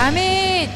아멘.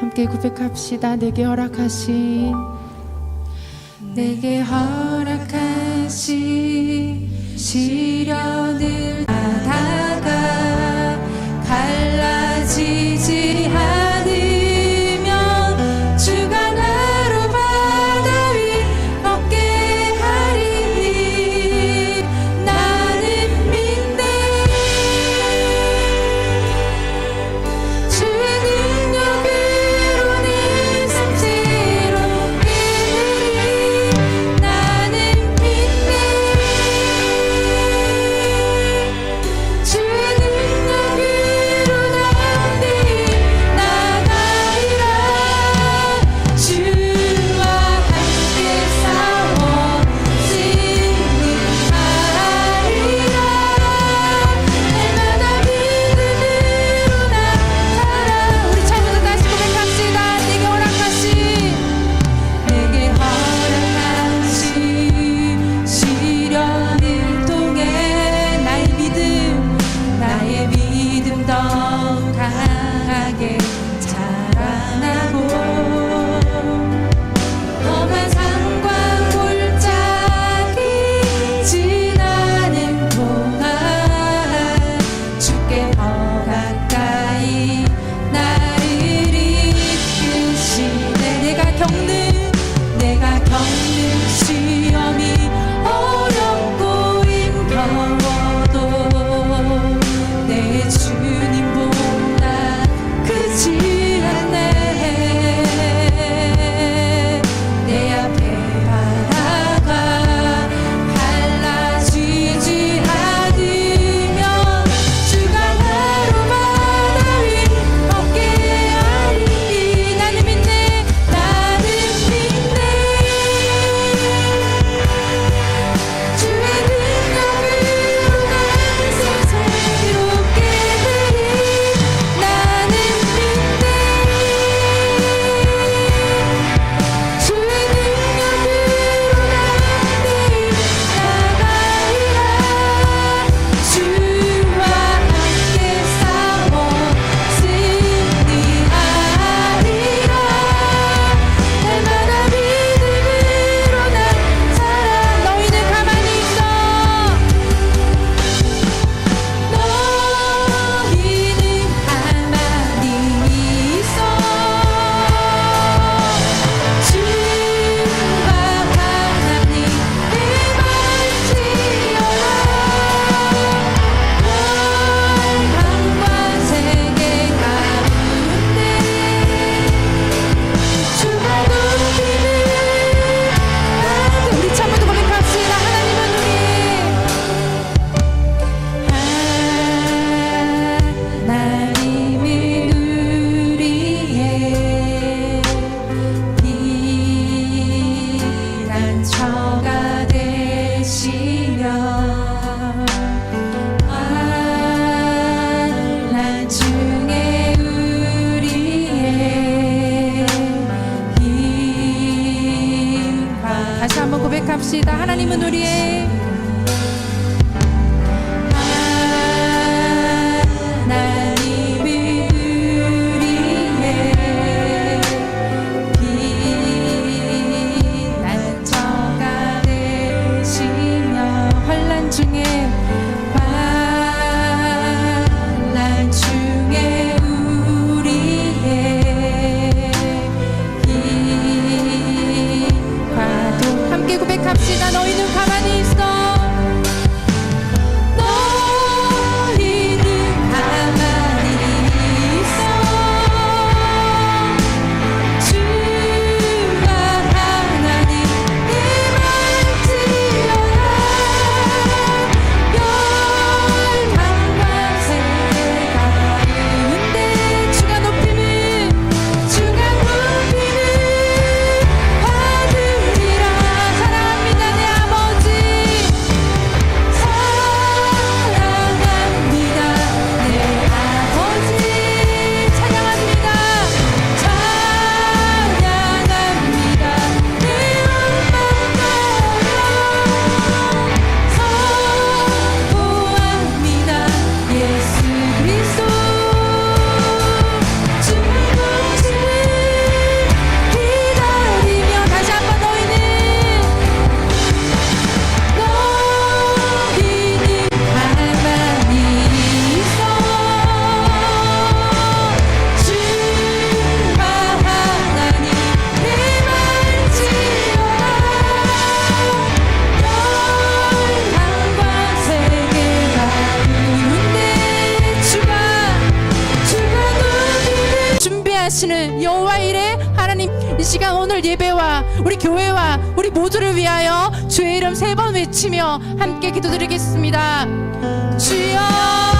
함께 고백합시다. 내게 허락하신 내게 허락하신 시련을 하시는 여호와 이레 하나님 이 시간 오늘 예배와 우리 교회와 우리 모두를 위하여 주의 이름 세 번 외치며 함께 기도드리겠습니다. 주여